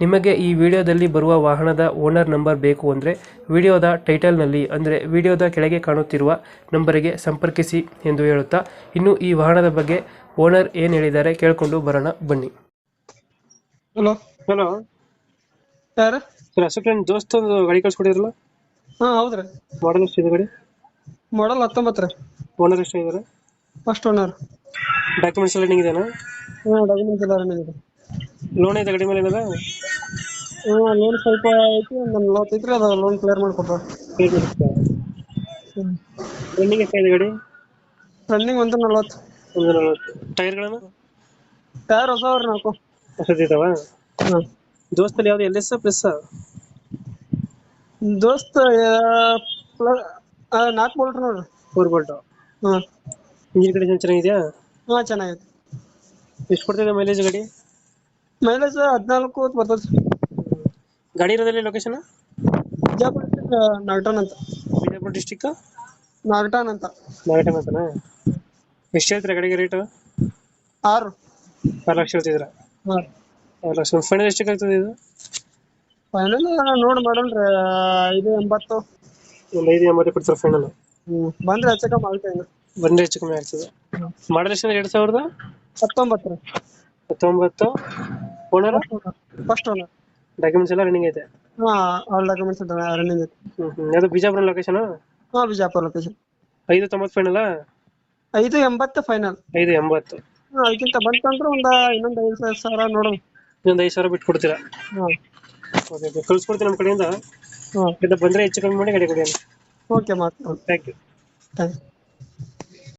ನಿಮಗೆ ಈ ವಿಡಿಯೋದಲ್ಲಿ ಬರುವ ವಾಹನದ ಓನರ್ ನಂಬರ್ ಬೇಕು ಅಂದರೆ ವಿಡಿಯೋದ ಟೈಟಲ್ನಲ್ಲಿ ಅಂದರೆ ವಿಡಿಯೋದ ಕೆಳಗೆ ಕಾಣುತ್ತಿರುವ ನಂಬರಿಗೆ ಸಂಪರ್ಕಿಸಿ ಎಂದು ಹೇಳುತ್ತಾ ಇನ್ನು ಈ ವಾಹನದ ಬಗ್ಗೆ ಓನರ್ ಏನು ಹೇಳಿದ್ದಾರೆ ಕೇಳಿಕೊಂಡು ಬರೋಣ ಬನ್ನಿ. ಹಲೋ. ಹಲೋ. ಯಾರು? ಸರ್ ಅಶೋಕ್ ದೋಸ್ತ ಒಂದು ಗಾಡಿ ಕಳ್ಸ್ಕೊಡಿದ್ರಲ್ಲ ಹಾ ಹೌದ್ರಿ ಮಾಡಲ್ ಎಷ್ಟಿದೆ ಗಾಡಿ? ಮಾಡಲ್ ಹತ್ತೊಂಬತ್ತು ರೀ. ಓನರ್ ಎಷ್ಟಿದ್ದಾರೆ? ಫಸ್ಟ್ ಓನರ್ ಡಾಕ್ಯುಮೆಂಟ್ಸ್ ಎಲ್ಲ ಇದೆಯಾ ಹಾಂ ಡಾಕ್ಯುಮೆಂಟ್ಸ್ ಎಲ್ಲ ರನ್ನಿಂಗ್ ಇದೆ. ಲೋನ್ ಐತೆ ಗಾಡಿ ಮೇಲೆ ಏನದ? ಹಾ ಲೋನ್ ಸ್ವಲ್ಪ ಐತಿ ಒಂದು ನಲ್ವತ್ತು ಐತ್ರಿ ಅದು ಲೋನ್ ಕ್ಲಿಯರ್ ಮಾಡ್ಕೊಟ್ರ. ರನ್ನಿಂಗ್ ಎಷ್ಟಾಗಿದೆ ಗಾಡಿ? ರನ್ನಿಂಗ್ ಒಂದು ನಲ್ವತ್ತು. ಒಂದು ನಲವತ್ತು. ಟೈರ್ಗಳನ್ನು ಟೈರ್ ಹೊಸವ್ರಿ ನಾಲ್ಕು. ಹೊಸದಿದ್ದಾವ ಹಾಂ ದೋಸ್ತಲ್ಲಿ ಯಾವ್ದು L S plus Dost plus ನಾಲ್ಕು ಬೋಲ್ಟ್ ನೋಡ್ರಿ. ಫೋರ್ ಬೋಲ್ಟ್ ಹಾಂ ಇಂಜಿನ್ ಕಂಡೀಷನ್ ಚೆನ್ನಾಗಿದೆಯಾ? ಹಾ ಚೆನ್ನಾಗಿದೆ ಎಷ್ಟು ಕೊಡ್ತಿದೆ ಮೈಲೇಜ್ ಗಾಡಿ? ಮೈಲೇಜ್ ಹದಿನಾಲ್ಕು ಬರ್ತದೆ ಗಾಡಿ ಇರೋದಲ್ಲಿ ಲೊಕೇಶನ್ ಬಿಜಾಪುರ ನಾಗಟಾನ್ ಅಂತ. ಬಿಜಾಪುರ ಡಿಸ್ಟಿಕ್ ನಾಗಟಾನ್ ಅಂತ. ನಾಗಟಾನ್ ಅಂತನಾ? ಎಷ್ಟು ಹೇಳ್ತೀರಾ ಗಾಡಿಗೆ ರೇಟ್ ಆರು. ಆರು ಲಕ್ಷ ಹೇಳ್ತಿದ್ದೀರಾ? ಹಾ. ಆರು ಲಕ್ಷ. ಫೈನಲ್ ಎಷ್ಟಕ್ಕೆ ಆಗ್ತದೆ ಇದು? ಫೈನಲ್ ನೋಡಿ ಮಾಡಲ್ರಿ ಐದು ಎಂಬತ್ತು. ಒಂದು ಐದು ಎಂಬತ್ತು ಕೊಡ್ತಾರೆ ಫೈನಲ್ ಹ್ಮ್. ಬಂದ್ರೆ ಕಮ್ಮಿ ಮಾಡ್ತೇನೆ ಬಂದ್ರೆ ಹೆಚ್ಚು ಕಮ್ಮಿ ಆಗ್ತದೆ. ಮಾಡಲ್ ಎಷ್ಟು ಎರಡು ಸಾವಿರದ? ಹತ್ತೊಂಬತ್ತು. ರೀ ಹತ್ತೊಂಬತ್ತು. ಓನರ್ ಫಸ್ಟ್ ಓನರ್ ಡಾಕ್ಯುಮೆಂಟ್ಸ್ ಎಲ್ಲ ರನ್ನಿಂಗ್ ಐತೆ? ಹಾ ಆಲ್ ಡಾಕ್ಯುಮೆಂಟ್ಸ್ ರನ್ನಿಂಗ್ ಐತೆ. ಹ್ಮ್ ಅದು ಬಿಜಾಪುರ ಲೊಕೇಶನ್ ಹಾ ಬಿಜಾಪುರ ಲೊಕೇಶನ್ ಐದು ತೊಂಬತ್ತು ಫೈನಲ್ ಐದು ಎಂಬತ್ತು ಫೈನಲ್ ಐದು ಎಂಬತ್ತು. ಅದಕ್ಕಿಂತ ಬಂತಂದ್ರೆ ಒಂದ ಇನ್ನೊಂದ್ ಐದು ಸಾವಿರ ನೋಡೋಣ. ಇನ್ನೊಂದು ಐದು ಸಾವಿರ ಬಿಟ್ಟು ಕೊಡ್ತೀರಾ ಹಾ. ಓಕೆ ಓಕೆ ಕಳ್ಸ್ಕೊಡ್ತೀನಿ ನಮ್ಮ ಕಡೆಯಿಂದ. ಹಾ. ಇದು ಬಂದ್ರೆ ಹೆಚ್ಚು ಕಮ್ಮಿ ಮಾಡಿ ಗಾಡಿ ಕೊಡಿ ಓಕೆ ಮಾಡ್ತೀನಿ ಥ್ಯಾಂಕ್ ಯು ಥ್ಯಾಂಕ್ ಯು